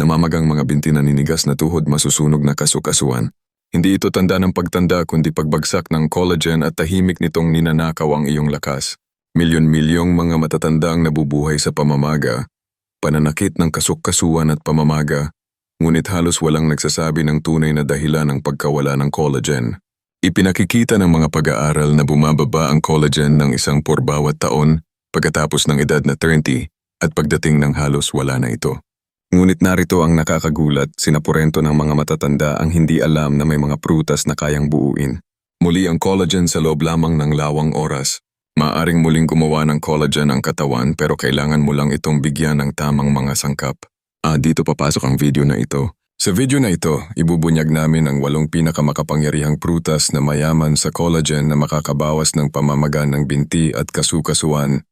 namamagang mga binti na ninigas na tuhod masusunog na kasukasuan. Hindi ito tanda ng pagtanda kundi pagbagsak ng collagen at tahimik nitong ninanakaw ang iyong lakas. Milyon-milyong mga matatanda ang nabubuhay sa pamamaga, pananakit ng kasukasuan at pamamaga, ngunit halos walang nagsasabi ng tunay na dahilan ng pagkawala ng collagen. Ipinakikita ng mga pag-aaral na bumababa ang collagen ng isang por bawat taon pagkatapos ng edad na 30 at pagdating ng halos wala na ito. Ngunit narito ang nakakagulat, sinapurento ng mga matatanda ang hindi alam na may mga prutas na kayang buuin. Muli ang collagen sa loob lamang ng lawang oras. Maaring muling gumawa ng collagen ang katawan pero kailangan mo lang itong bigyan ng tamang mga sangkap. Ah, dito papasok ang video na ito. Sa video na ito, ibubunyag namin ang walong pinakamakapangyarihang prutas na mayaman sa collagen na makakabawas ng pamamaga ng binti at kasukasuan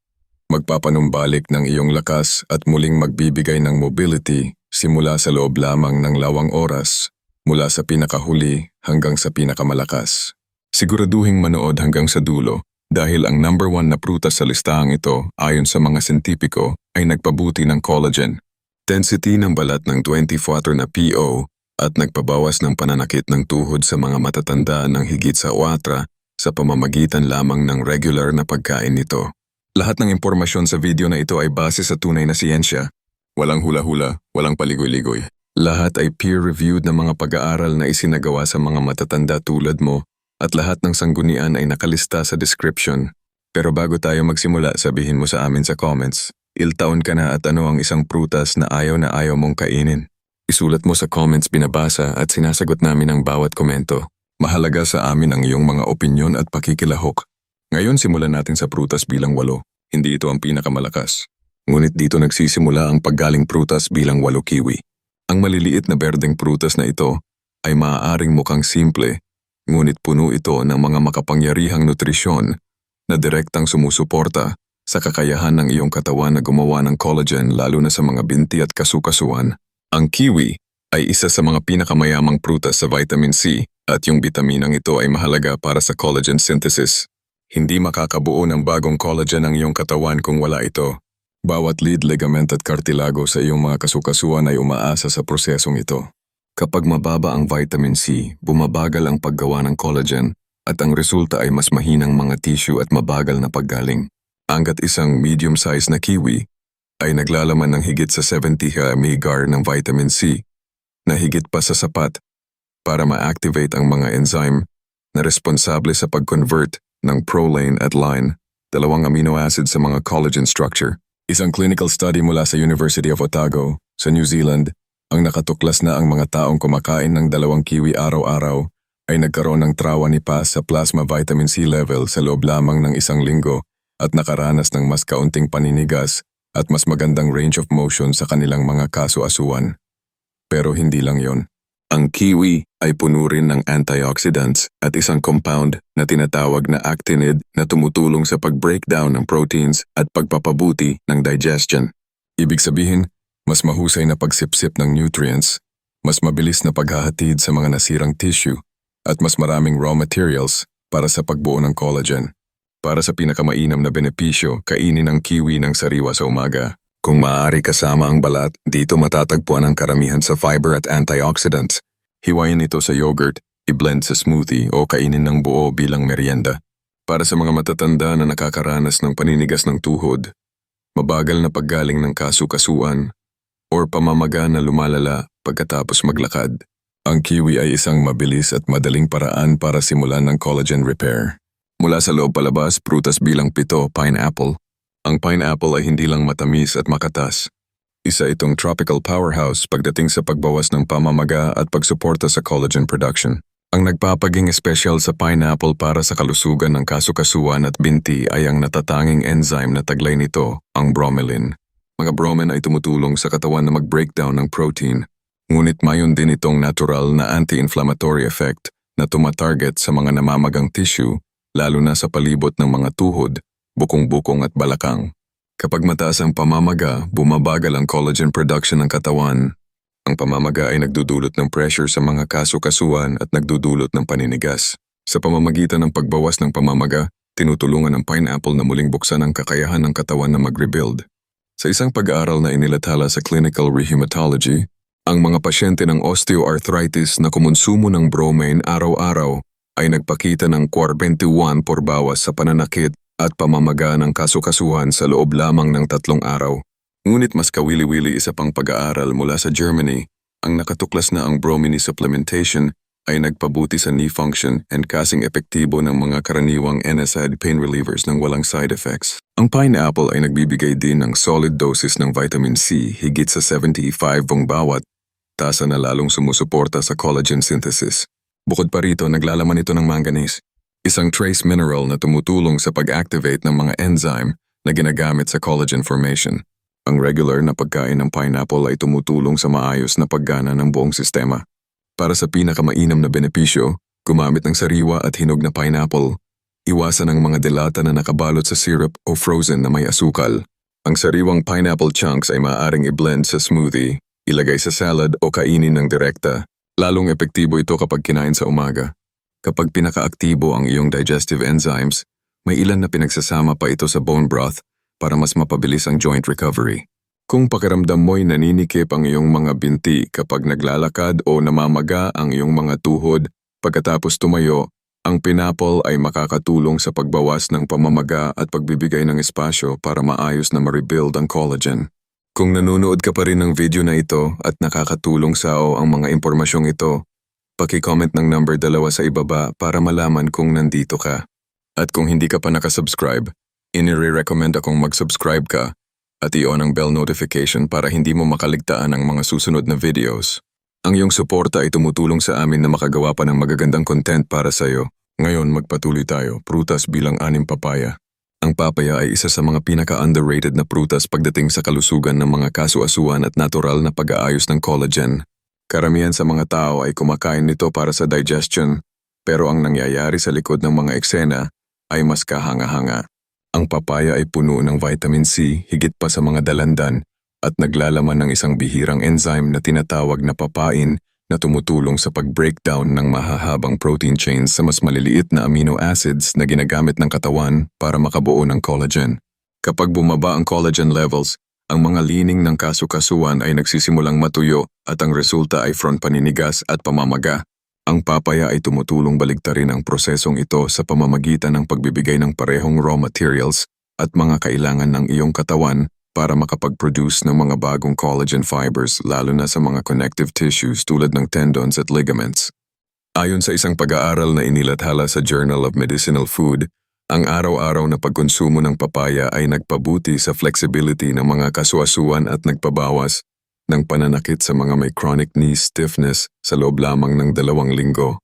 magpapanumbalik ng iyong lakas at muling magbibigay ng mobility simula sa loob lamang ng lawang oras, mula sa pinakahuli hanggang sa pinakamalakas. Siguraduhing manood hanggang sa dulo dahil ang number one na prutas sa listahang ito ayon sa mga sintipiko ay nagpabuti ng collagen, density ng balat ng 24 na PO at nagpabawas ng pananakit ng tuhod sa mga matatanda ng higit sa 4 sa pamamagitan lamang ng regular na pagkain nito. Lahat ng impormasyon sa video na ito ay base sa tunay na siyensya. Walang hula-hula, walang paligoy-ligoy. Lahat ay peer-reviewed na mga pag-aaral na isinagawa sa mga matatanda tulad mo at lahat ng sanggunian ay nakalista sa description. Pero bago tayo magsimula, sabihin mo sa amin sa comments, iltaon ka na at ano ang isang prutas na ayaw na ayaw mong kainin. Isulat mo sa comments binabasa at sinasagot namin ang bawat komento. Mahalaga sa amin ang iyong mga opinyon at pakikilahok. Ngayon simulan natin sa prutas bilang walo. Hindi ito ang pinakamalakas. Ngunit dito nagsisimula ang paggaling prutas bilang walo kiwi. Ang maliliit na berdeng prutas na ito ay maaaring mukhang simple, ngunit puno ito ng mga makapangyarihang nutrisyon na direktang sumusuporta sa kakayahan ng iyong katawan na gumawa ng collagen lalo na sa mga binti at kasukasuan. Ang kiwi ay isa sa mga pinakamayamang prutas sa vitamin C at yung bitaminang ito ay mahalaga para sa collagen synthesis. Hindi makakabuo ng bagong collagen ang iyong katawan kung wala ito. Bawat lead, ligament at cartilago sa iyong mga kasukasuan ay umaasa sa prosesong ito. Kapag mababa ang vitamin C, bumabagal ang paggawa ng collagen at ang resulta ay mas mahinang mga tissue at mabagal na paggaling. Hanggat isang medium-sized na kiwi ay naglalaman ng higit sa 70 mg ng vitamin C na higit pa sa sapat para ma-activate ang mga enzyme na responsable sa pag-convert ng proline at line, dalawang amino acid sa mga collagen structure. Isang clinical study mula sa University of Otago, sa New Zealand, ang nakatuklas na ang mga taong kumakain ng dalawang kiwi araw-araw ay nagkaroon ng trawa ni PAS sa plasma vitamin C level sa loob lamang ng isang linggo at nakaranas ng mas kaunting paninigas at mas magandang range of motion sa kanilang mga kaso-asuan. Pero hindi lang yon. Ang kiwi ay puno rin ng antioxidants at isang compound na tinatawag na actinid na tumutulong sa pag-breakdown ng proteins at pagpapabuti ng digestion. Ibig sabihin, mas mahusay na pagsipsip ng nutrients, mas mabilis na paghahatid sa mga nasirang tissue, at mas maraming raw materials para sa pagbuo ng collagen. Para sa pinakamainam na benepisyo, kainin ang kiwi ng sariwa sa umaga. Kung maaari kasama ang balat, dito matatagpuan ang karamihan sa fiber at antioxidants. Hiwain ito sa yogurt, i-blend sa smoothie o kainin ng buo bilang merienda. Para sa mga matatanda na nakakaranas ng paninigas ng tuhod, mabagal na paggaling ng kasukasuan, or pamamaga na lumalala pagkatapos maglakad. Ang kiwi ay isang mabilis at madaling paraan para simulan ng collagen repair. Mula sa loob palabas, prutas bilang pito, pineapple, ang pineapple ay hindi lang matamis at makatas. Isa itong tropical powerhouse pagdating sa pagbawas ng pamamaga at pagsuporta sa collagen production. Ang nagpapaging espesyal sa pineapple para sa kalusugan ng kasukasuan at binti ay ang natatanging enzyme na taglay nito, ang bromelain. Mga bromen ay tumutulong sa katawan na mag-breakdown ng protein, ngunit mayon din itong natural na anti-inflammatory effect na tumatarget sa mga namamagang tissue, lalo na sa palibot ng mga tuhod bukong-bukong at balakang. Kapag mataas ang pamamaga, bumabagal ang collagen production ng katawan. Ang pamamaga ay nagdudulot ng pressure sa mga kasukasuan at nagdudulot ng paninigas. Sa pamamagitan ng pagbawas ng pamamaga, tinutulungan ng pineapple na muling buksan ang kakayahan ng katawan na mag-rebuild. Sa isang pag-aaral na inilathala sa Clinical Rheumatology, Ang mga pasyente ng osteoarthritis na kumonsumo ng bromine araw-araw ay nagpakita ng 41 por bawas sa pananakit at pamamaga ng kasukasuhan sa loob lamang ng tatlong araw. Ngunit mas kawili-wili isa pang pag-aaral mula sa Germany ang nakatuklas na ang bromine supplementation ay nagpabuti sa knee function and kasing epektibo ng mga karaniwang NSAID pain relievers ng walang side effects. Ang pineapple ay nagbibigay din ng solid doses ng vitamin C higit sa 75 bong bawat, tasa na lalong sumusuporta sa collagen synthesis. Bukod pa rito, naglalaman ito ng manganese, isang trace mineral na tumutulong sa pag-activate ng mga enzyme na ginagamit sa collagen formation. Ang regular na pagkain ng pineapple ay tumutulong sa maayos na paggana ng buong sistema. Para sa pinakamainam na benepisyo, gumamit ng sariwa at hinog na pineapple. Iwasan ang mga delata na nakabalot sa syrup o frozen na may asukal. Ang sariwang pineapple chunks ay maaaring i-blend sa smoothie, ilagay sa salad o kainin ng direkta. Lalong epektibo ito kapag kinain sa umaga. Kapag pinakaaktibo ang iyong digestive enzymes, may ilan na pinagsasama pa ito sa bone broth para mas mapabilis ang joint recovery. Kung pakiramdam mo'y naninikip ang iyong mga binti kapag naglalakad o namamaga ang iyong mga tuhod pagkatapos tumayo, ang pinapol ay makakatulong sa pagbawas ng pamamaga at pagbibigay ng espasyo para maayos na ma-rebuild ang collagen. Kung nanonood ka pa rin ng video na ito at nakakatulong sa o ang mga impormasyong ito, paki-comment ng number dalawa sa ibaba para malaman kung nandito ka. At kung hindi ka pa nakasubscribe, inire-recommend akong mag-subscribe ka at i-on ang bell notification para hindi mo makaligtaan ang mga susunod na videos. Ang iyong suporta ay tumutulong sa amin na makagawa pa ng magagandang content para sa iyo. Ngayon magpatuloy tayo, prutas bilang anim papaya. Ang papaya ay isa sa mga pinaka-underrated na prutas pagdating sa kalusugan ng mga kasu-asuan at natural na pag-aayos ng collagen. Karamihan sa mga tao ay kumakain nito para sa digestion, pero ang nangyayari sa likod ng mga eksena ay mas kahanga-hanga. Ang papaya ay puno ng vitamin C higit pa sa mga dalandan at naglalaman ng isang bihirang enzyme na tinatawag na papain na tumutulong sa pag-breakdown ng mahahabang protein chains sa mas maliliit na amino acids na ginagamit ng katawan para makabuo ng collagen. Kapag bumaba ang collagen levels, ang mga lining ng kasukasuan ay nagsisimulang matuyo at ang resulta ay front paninigas at pamamaga. Ang papaya ay tumutulong baligtarin ang prosesong ito sa pamamagitan ng pagbibigay ng parehong raw materials at mga kailangan ng iyong katawan para makapag-produce ng mga bagong collagen fibers lalo na sa mga connective tissues tulad ng tendons at ligaments. Ayon sa isang pag-aaral na inilathala sa Journal of Medicinal Food, ang araw-araw na pagkonsumo ng papaya ay nagpabuti sa flexibility ng mga kasuasuan at nagpabawas ng pananakit sa mga may chronic knee stiffness sa loob lamang ng dalawang linggo.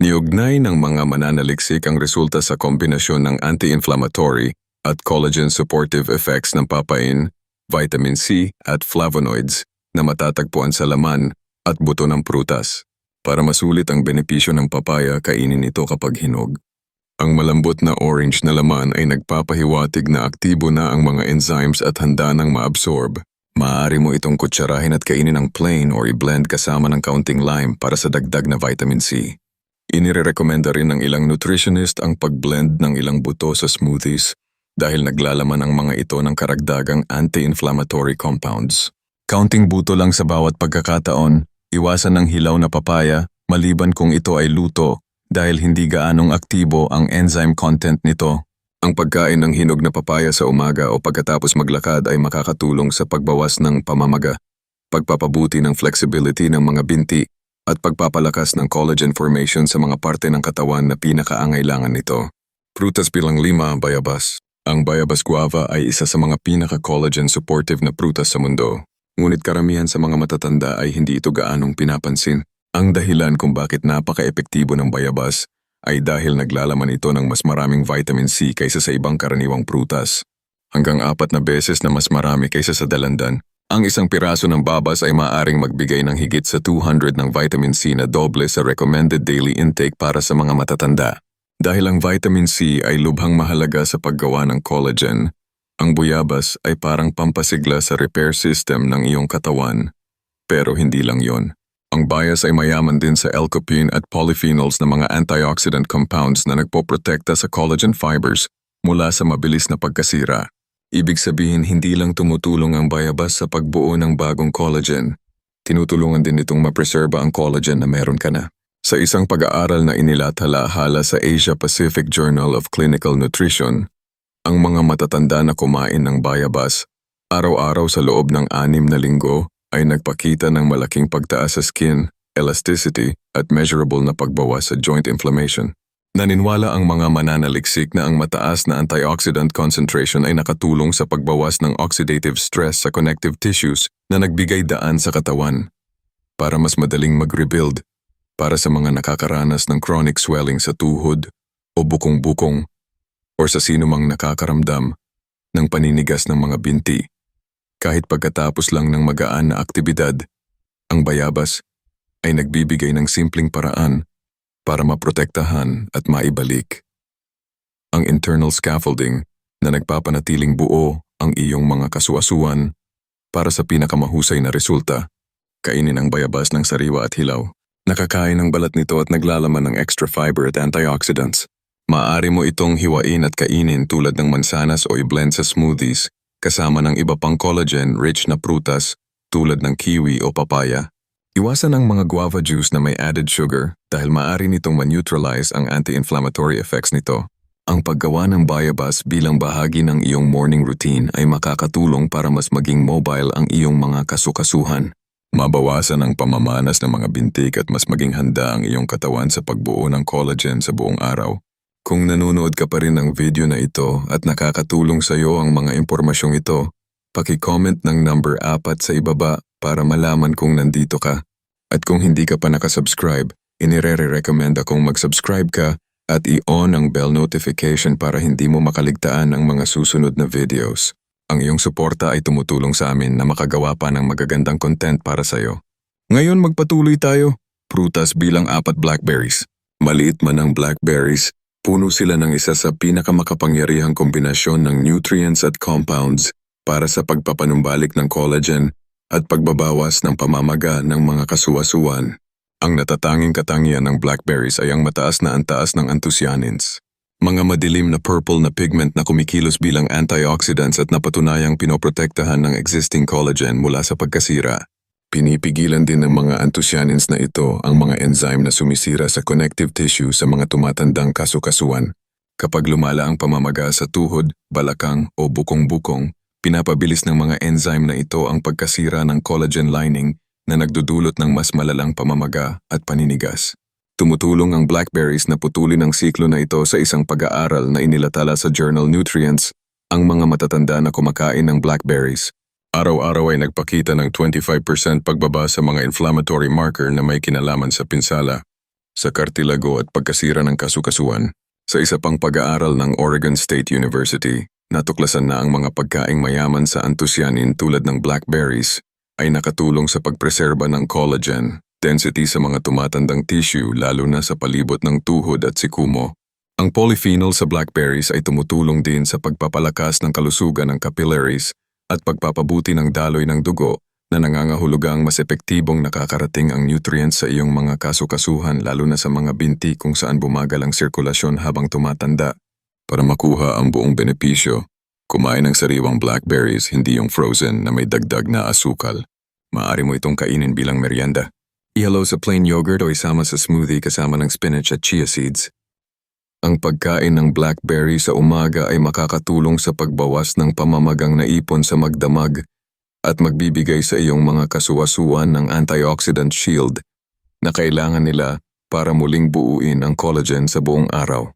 Niugnay ng mga mananaliksik ang resulta sa kombinasyon ng anti-inflammatory at collagen supportive effects ng papain vitamin C at flavonoids na matatagpuan sa laman at buto ng prutas. Para masulit ang benepisyo ng papaya, kainin ito kapag hinog. Ang malambot na orange na laman ay nagpapahiwatig na aktibo na ang mga enzymes at handa nang maabsorb. Maaari mo itong kutsarahin at kainin ng plain or i-blend kasama ng kaunting lime para sa dagdag na vitamin C. Inirekomenda rin ng ilang nutritionist ang pag-blend ng ilang buto sa smoothies dahil naglalaman ang mga ito ng karagdagang anti-inflammatory compounds. Counting buto lang sa bawat pagkakataon, iwasan ng hilaw na papaya maliban kung ito ay luto dahil hindi gaanong aktibo ang enzyme content nito. Ang pagkain ng hinog na papaya sa umaga o pagkatapos maglakad ay makakatulong sa pagbawas ng pamamaga, pagpapabuti ng flexibility ng mga binti, at pagpapalakas ng collagen formation sa mga parte ng katawan na pinakaangailangan nito. Prutas bilang lima, bayabas, ang bayabas guava ay isa sa mga pinaka-collagen supportive na prutas sa mundo. Ngunit karamihan sa mga matatanda ay hindi ito gaanong pinapansin. Ang dahilan kung bakit napaka-epektibo ng bayabas ay dahil naglalaman ito ng mas maraming vitamin C kaysa sa ibang karaniwang prutas. Hanggang apat na beses na mas marami kaysa sa dalandan. Ang isang piraso ng babas ay maaaring magbigay ng higit sa 200 ng vitamin C na doble sa recommended daily intake para sa mga matatanda. Dahil ang vitamin C ay lubhang mahalaga sa paggawa ng collagen, ang buyabas ay parang pampasigla sa repair system ng iyong katawan. Pero hindi lang yon. Ang bias ay mayaman din sa lycopene at polyphenols na mga antioxidant compounds na nagpoprotekta sa collagen fibers mula sa mabilis na pagkasira. Ibig sabihin hindi lang tumutulong ang bayabas sa pagbuo ng bagong collagen. tinutulungan din itong mapreserba ang collagen na meron ka na. Sa isang pag-aaral na inilathala-hala sa Asia Pacific Journal of Clinical Nutrition, ang mga matatanda na kumain ng bayabas araw-araw sa loob ng anim na linggo ay nagpakita ng malaking pagtaas sa skin, elasticity at measurable na pagbawas sa joint inflammation. Naninwala ang mga mananaliksik na ang mataas na antioxidant concentration ay nakatulong sa pagbawas ng oxidative stress sa connective tissues na nagbigay daan sa katawan para mas madaling mag-rebuild para sa mga nakakaranas ng chronic swelling sa tuhod o bukong-bukong or sa sino mang nakakaramdam ng paninigas ng mga binti. Kahit pagkatapos lang ng magaan na aktibidad, ang bayabas ay nagbibigay ng simpleng paraan para maprotektahan at maibalik ang internal scaffolding na nagpapanatiling buo ang iyong mga kasuasuan para sa pinakamahusay na resulta. Kainin ang bayabas ng sariwa at hilaw. Nakakain ng balat nito at naglalaman ng extra fiber at antioxidants. Maaari mo itong hiwain at kainin tulad ng mansanas o i-blend sa smoothies kasama ng iba pang collagen-rich na prutas tulad ng kiwi o papaya. Iwasan ang mga guava juice na may added sugar dahil maaari nitong ma-neutralize ang anti-inflammatory effects nito. Ang paggawa ng bayabas bilang bahagi ng iyong morning routine ay makakatulong para mas maging mobile ang iyong mga kasukasuhan. Mabawasan ang pamamanas ng mga bintik at mas maging handa ang iyong katawan sa pagbuo ng collagen sa buong araw. Kung nanonood ka pa rin ng video na ito at nakakatulong sa iyo ang mga impormasyong ito, paki-comment ng number 4 sa ibaba para malaman kung nandito ka. At kung hindi ka pa nakasubscribe, inire-recommend akong mag-subscribe ka at i-on ang bell notification para hindi mo makaligtaan ang mga susunod na videos. Ang iyong suporta ay tumutulong sa amin na makagawa pa ng magagandang content para sa iyo. Ngayon magpatuloy tayo. Prutas bilang apat blackberries. Maliit man ang blackberries, puno sila ng isa sa pinakamakapangyarihang kombinasyon ng nutrients at compounds para sa pagpapanumbalik ng collagen at pagbabawas ng pamamaga ng mga kasuwasuan. Ang natatanging katangian ng blackberries ay ang mataas na antaas ng anthocyanins. Mga madilim na purple na pigment na kumikilos bilang antioxidants at napatunayang pinoprotektahan ng existing collagen mula sa pagkasira. Pinipigilan din ng mga anthocyanins na ito ang mga enzyme na sumisira sa connective tissue sa mga tumatandang kasukasuan. Kapag lumala ang pamamaga sa tuhod, balakang o bukong-bukong, pinapabilis ng mga enzyme na ito ang pagkasira ng collagen lining na nagdudulot ng mas malalang pamamaga at paninigas. Tumutulong ang blackberries na putulin ang siklo na ito sa isang pag-aaral na inilatala sa journal Nutrients ang mga matatanda na kumakain ng blackberries. Araw-araw ay nagpakita ng 25% pagbaba sa mga inflammatory marker na may kinalaman sa pinsala, sa kartilago at pagkasira ng kasukasuan. Sa isa pang pag-aaral ng Oregon State University, natuklasan na ang mga pagkaing mayaman sa anthocyanin tulad ng blackberries ay nakatulong sa pagpreserba ng collagen, density sa mga tumatandang tissue lalo na sa palibot ng tuhod at sikumo. Ang polyphenol sa blackberries ay tumutulong din sa pagpapalakas ng kalusugan ng capillaries at pagpapabuti ng daloy ng dugo na nangangahulugang mas epektibong nakakarating ang nutrients sa iyong mga kasukasuhan lalo na sa mga binti kung saan bumagal ang sirkulasyon habang tumatanda. Para makuha ang buong benepisyo, kumain ng sariwang blackberries hindi yung frozen na may dagdag na asukal. Maaari mo itong kainin bilang merienda. Ihalo sa plain yogurt o isama sa smoothie kasama ng spinach at chia seeds. Ang pagkain ng blackberry sa umaga ay makakatulong sa pagbawas ng pamamagang naipon sa magdamag at magbibigay sa iyong mga kasuwasuan ng antioxidant shield na kailangan nila para muling buuin ang collagen sa buong araw.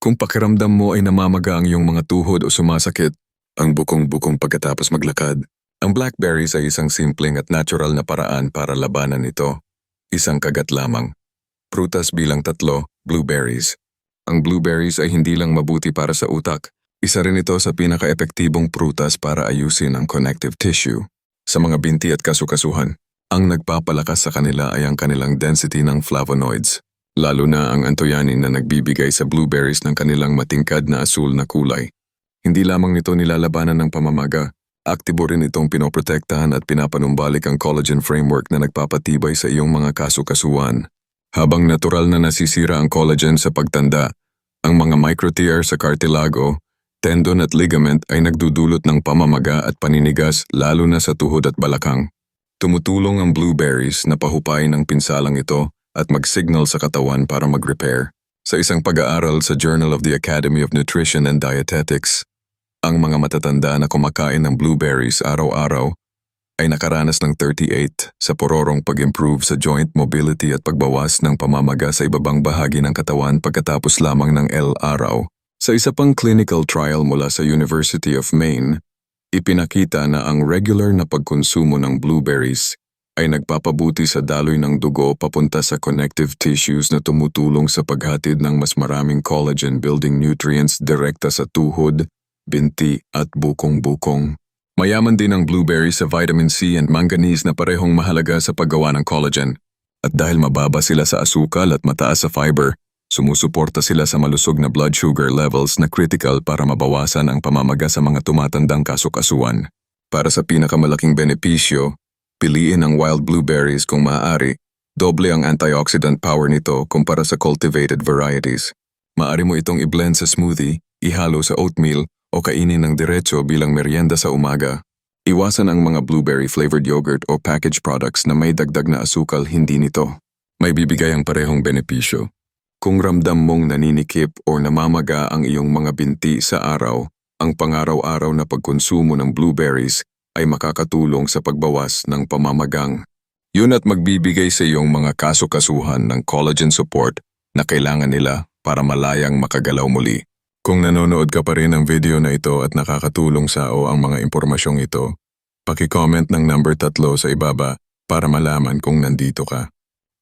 Kung pakiramdam mo ay namamaga ang iyong mga tuhod o sumasakit, ang bukong-bukong pagkatapos maglakad, ang blackberries ay isang simpleng at natural na paraan para labanan ito. Isang kagat lamang. Prutas bilang tatlo, blueberries. Ang blueberries ay hindi lang mabuti para sa utak. Isa rin ito sa pinaka-epektibong prutas para ayusin ang connective tissue. Sa mga binti at kasukasuhan, ang nagpapalakas sa kanila ay ang kanilang density ng flavonoids, lalo na ang antoyanin na nagbibigay sa blueberries ng kanilang matingkad na asul na kulay. Hindi lamang nito nilalabanan ng pamamaga, aktibo rin itong pinoprotektahan at pinapanumbalik ang collagen framework na nagpapatibay sa iyong mga kasukasuan. Habang natural na nasisira ang collagen sa pagtanda, ang mga microtear sa cartilago, tendon at ligament ay nagdudulot ng pamamaga at paninigas lalo na sa tuhod at balakang. Tumutulong ang blueberries na pahupayin ang pinsalang ito at mag-signal sa katawan para mag-repair. Sa isang pag-aaral sa Journal of the Academy of Nutrition and Dietetics, ang mga matatanda na kumakain ng blueberries araw-araw ay nakaranas ng 38 sa pororong pag-improve sa joint mobility at pagbawas ng pamamaga sa ibabang bahagi ng katawan pagkatapos lamang ng L araw. Sa isa pang clinical trial mula sa University of Maine, ipinakita na ang regular na pagkonsumo ng blueberries ay nagpapabuti sa daloy ng dugo papunta sa connective tissues na tumutulong sa paghatid ng mas maraming collagen-building nutrients direkta sa tuhod, binti at bukong-bukong. Mayaman din ang blueberry sa vitamin C and manganese na parehong mahalaga sa paggawa ng collagen. At dahil mababa sila sa asukal at mataas sa fiber, sumusuporta sila sa malusog na blood sugar levels na critical para mabawasan ang pamamaga sa mga tumatandang kasukasuan. Para sa pinakamalaking benepisyo, piliin ang wild blueberries kung maaari. Doble ang antioxidant power nito kumpara sa cultivated varieties. Maari mo itong i-blend sa smoothie, ihalo sa oatmeal, o kainin ng diretso bilang merienda sa umaga. Iwasan ang mga blueberry-flavored yogurt o packaged products na may dagdag na asukal hindi nito. May bibigay ang parehong benepisyo. Kung ramdam mong naninikip o namamaga ang iyong mga binti sa araw, ang pangaraw-araw na pagkonsumo ng blueberries ay makakatulong sa pagbawas ng pamamagang. Yun at magbibigay sa iyong mga kasukasuhan ng collagen support na kailangan nila para malayang makagalaw muli. Kung nanonood ka pa rin ng video na ito at nakakatulong sa o ang mga impormasyong ito, paki-comment ng number tatlo sa ibaba para malaman kung nandito ka.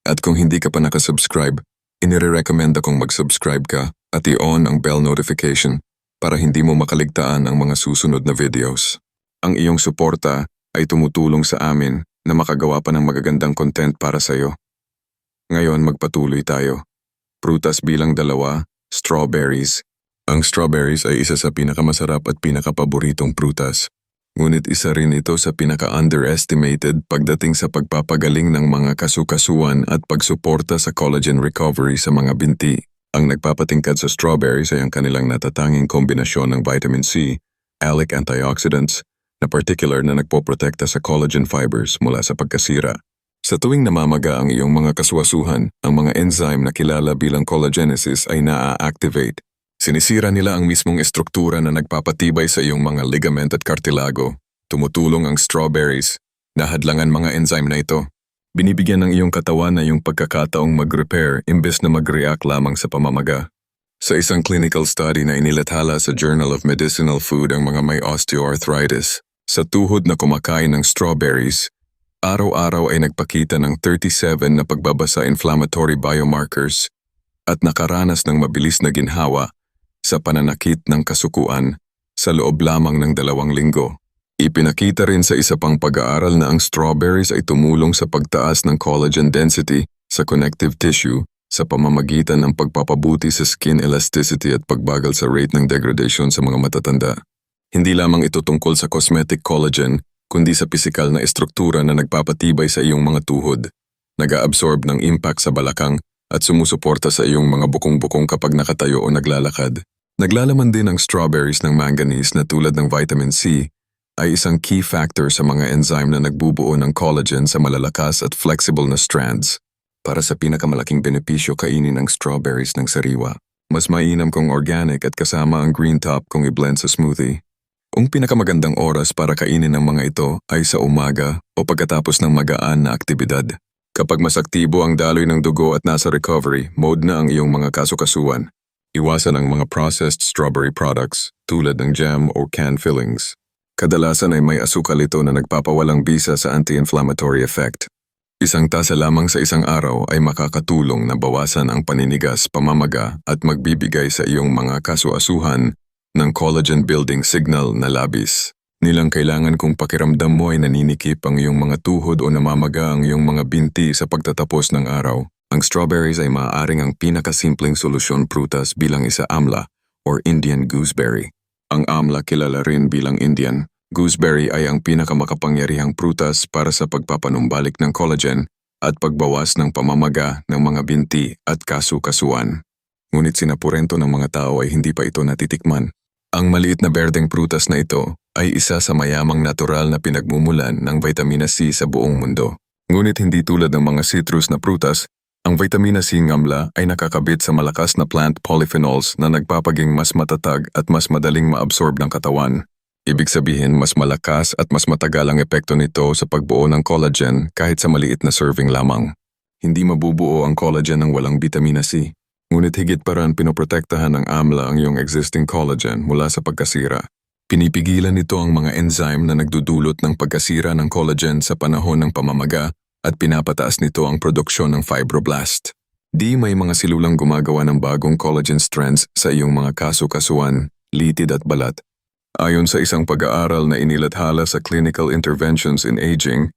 At kung hindi ka pa nakasubscribe, inire-recommend akong mag-subscribe ka at i-on ang bell notification para hindi mo makaligtaan ang mga susunod na videos. Ang iyong suporta ay tumutulong sa amin na makagawa pa ng magagandang content para sa iyo. Ngayon magpatuloy tayo. Prutas bilang dalawa, strawberries, ang strawberries ay isa sa pinakamasarap at pinakapaboritong prutas. Ngunit isa rin ito sa pinaka-underestimated pagdating sa pagpapagaling ng mga kasukasuan at pagsuporta sa collagen recovery sa mga binti. Ang nagpapatingkad sa strawberries ay ang kanilang natatanging kombinasyon ng vitamin C, allic antioxidants, na particular na nagpoprotekta sa collagen fibers mula sa pagkasira. Sa tuwing namamaga ang iyong mga kaswasuhan, ang mga enzyme na kilala bilang collagenesis ay naa-activate Sinisira nila ang mismong estruktura na nagpapatibay sa iyong mga ligament at kartilago. Tumutulong ang strawberries. Nahadlangan mga enzyme na ito. Binibigyan ng iyong katawan na iyong pagkakataong mag-repair imbes na mag-react lamang sa pamamaga. Sa isang clinical study na inilathala sa Journal of Medicinal Food ang mga may osteoarthritis, sa tuhod na kumakain ng strawberries, araw-araw ay nagpakita ng 37 na pagbabasa inflammatory biomarkers at nakaranas ng mabilis na ginhawa sa pananakit ng kasukuan sa loob lamang ng dalawang linggo. Ipinakita rin sa isa pang pag-aaral na ang strawberries ay tumulong sa pagtaas ng collagen density sa connective tissue sa pamamagitan ng pagpapabuti sa skin elasticity at pagbagal sa rate ng degradation sa mga matatanda. Hindi lamang ito tungkol sa cosmetic collagen, kundi sa pisikal na estruktura na nagpapatibay sa iyong mga tuhod, nag-aabsorb ng impact sa balakang at sumusuporta sa iyong mga bukong-bukong kapag nakatayo o naglalakad. Naglalaman din ang strawberries ng manganese na tulad ng vitamin C ay isang key factor sa mga enzyme na nagbubuo ng collagen sa malalakas at flexible na strands. Para sa pinakamalaking benepisyo kainin ang strawberries ng sariwa. Mas mainam kung organic at kasama ang green top kung i-blend sa smoothie. Ang pinakamagandang oras para kainin ang mga ito ay sa umaga o pagkatapos ng magaan na aktibidad. Kapag mas aktibo ang daloy ng dugo at nasa recovery mode na ang iyong mga kasukasuan, Iwasan ang mga processed strawberry products tulad ng jam o canned fillings. Kadalasan ay may asukal ito na nagpapawalang bisa sa anti-inflammatory effect. Isang tasa lamang sa isang araw ay makakatulong na bawasan ang paninigas, pamamaga at magbibigay sa iyong mga kasuasuhan ng collagen-building signal na labis. Nilang kailangan kung pakiramdam mo ay naninikip ang iyong mga tuhod o namamaga ang iyong mga binti sa pagtatapos ng araw. Ang strawberries ay maaaring ang pinakasimpleng solusyon prutas bilang isa amla or Indian gooseberry. Ang amla kilala rin bilang Indian. Gooseberry ay ang pinakamakapangyarihang prutas para sa pagpapanumbalik ng collagen at pagbawas ng pamamaga ng mga binti at kasukasuan. Ngunit sinapurento ng mga tao ay hindi pa ito natitikman. Ang maliit na berdeng prutas na ito ay isa sa mayamang natural na pinagmumulan ng vitamina C sa buong mundo. Ngunit hindi tulad ng mga citrus na prutas, ang vitamina C ngamla ay nakakabit sa malakas na plant polyphenols na nagpapaging mas matatag at mas madaling maabsorb ng katawan. Ibig sabihin mas malakas at mas matagal ang epekto nito sa pagbuo ng collagen kahit sa maliit na serving lamang. Hindi mabubuo ang collagen ng walang vitamina C. Ngunit higit pa rin pinoprotektahan ng AMLA ang iyong existing collagen mula sa pagkasira. Pinipigilan nito ang mga enzyme na nagdudulot ng pagkasira ng collagen sa panahon ng pamamaga at pinapataas nito ang produksyon ng fibroblast. Di may mga silulang gumagawa ng bagong collagen strands sa iyong mga kaso-kasuan, litid at balat. Ayon sa isang pag-aaral na inilathala sa Clinical Interventions in Aging,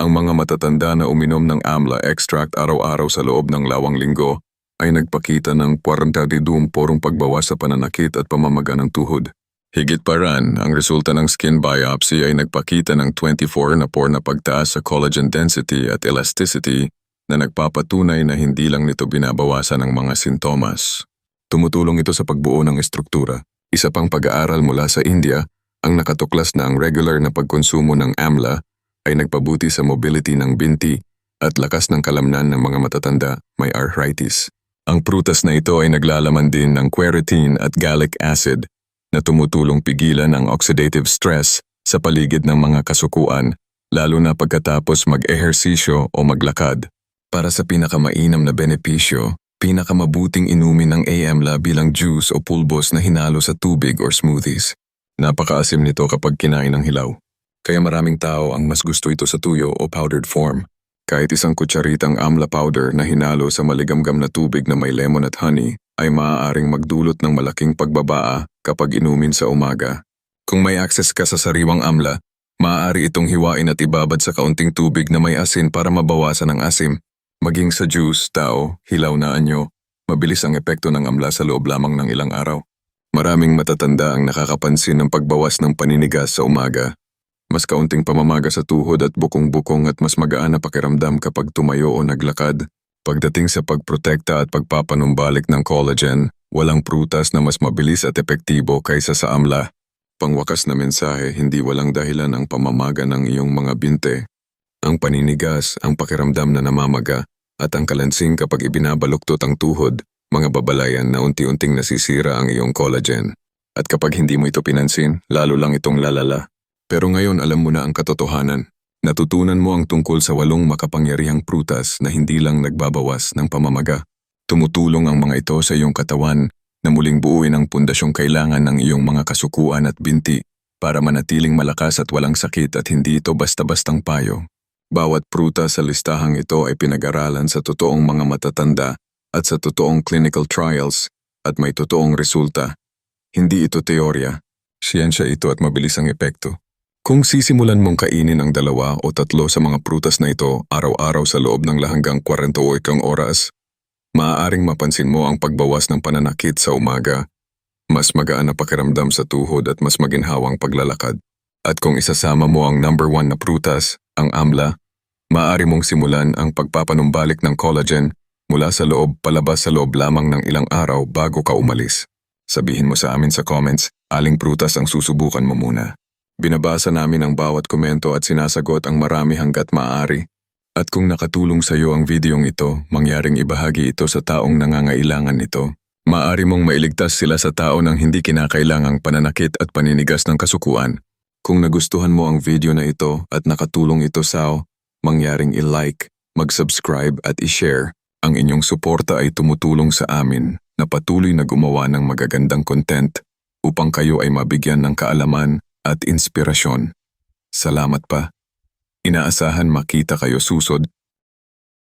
ang mga matatanda na uminom ng AMLA extract araw-araw sa loob ng lawang linggo ay nagpakita ng 42 porong pagbawas sa pananakit at pamamaga ng tuhod. Higit pa ran, ang resulta ng skin biopsy ay nagpakita ng 24 na por na pagtaas sa collagen density at elasticity na nagpapatunay na hindi lang nito binabawasan ang mga sintomas. Tumutulong ito sa pagbuo ng estruktura. Isa pang pag-aaral mula sa India ang nakatuklas na ang regular na pagkonsumo ng AMLA ay nagpabuti sa mobility ng binti at lakas ng kalamnan ng mga matatanda may arthritis. Ang prutas na ito ay naglalaman din ng quercetin at gallic acid na tumutulong pigilan ang oxidative stress sa paligid ng mga kasukuan, lalo na pagkatapos mag-ehersisyo o maglakad. Para sa pinakamainam na benepisyo, pinakamabuting inumin ng AMLA bilang juice o pulbos na hinalo sa tubig or smoothies. Napakaasim nito kapag kinain ng hilaw. Kaya maraming tao ang mas gusto ito sa tuyo o powdered form. Kahit isang kutsaritang amla powder na hinalo sa maligamgam na tubig na may lemon at honey ay maaaring magdulot ng malaking pagbabaa kapag inumin sa umaga. Kung may access ka sa sariwang amla, maaari itong hiwain at ibabad sa kaunting tubig na may asin para mabawasan ang asim. Maging sa juice, tao, hilaw na anyo, mabilis ang epekto ng amla sa loob lamang ng ilang araw. Maraming matatanda ang nakakapansin ng pagbawas ng paninigas sa umaga. Mas kaunting pamamaga sa tuhod at bukong-bukong at mas magaan na pakiramdam kapag tumayo o naglakad. Pagdating sa pagprotekta at pagpapanumbalik ng collagen, walang prutas na mas mabilis at epektibo kaysa sa amla. Pangwakas na mensahe, hindi walang dahilan ang pamamaga ng iyong mga binte. Ang paninigas, ang pakiramdam na namamaga, at ang kalansing kapag ibinabaluktot ang tuhod, mga babalayan na unti-unting nasisira ang iyong collagen. At kapag hindi mo ito pinansin, lalo lang itong lalala. Pero ngayon alam mo na ang katotohanan. Natutunan mo ang tungkol sa walong makapangyarihang prutas na hindi lang nagbabawas ng pamamaga. Tumutulong ang mga ito sa iyong katawan na muling buuin ang pundasyong kailangan ng iyong mga kasukuan at binti para manatiling malakas at walang sakit at hindi ito basta-bastang payo. Bawat prutas sa listahang ito ay pinag-aralan sa totoong mga matatanda at sa totoong clinical trials at may totoong resulta. Hindi ito teorya. Siyensya ito at mabilis ang epekto. Kung sisimulan mong kainin ang dalawa o tatlo sa mga prutas na ito araw-araw sa loob ng lahanggang 48 oras, maaaring mapansin mo ang pagbawas ng pananakit sa umaga, mas magaan na pakiramdam sa tuhod at mas maginhawang paglalakad. At kung isasama mo ang number one na prutas, ang amla, maaari mong simulan ang pagpapanumbalik ng collagen mula sa loob palabas sa loob lamang ng ilang araw bago ka umalis. Sabihin mo sa amin sa comments, aling prutas ang susubukan mo muna. Binabasa namin ang bawat komento at sinasagot ang marami hanggat maaari. At kung nakatulong sa iyo ang videong ito, mangyaring ibahagi ito sa taong nangangailangan nito. Maari mong mailigtas sila sa tao ng hindi kinakailangang pananakit at paninigas ng kasukuan. Kung nagustuhan mo ang video na ito at nakatulong ito sa mangyaring i-like, mag-subscribe at i-share. Ang inyong suporta ay tumutulong sa amin na patuloy na gumawa ng magagandang content upang kayo ay mabigyan ng kaalaman at inspirasyon. Salamat pa. Inaasahan makita kayo susod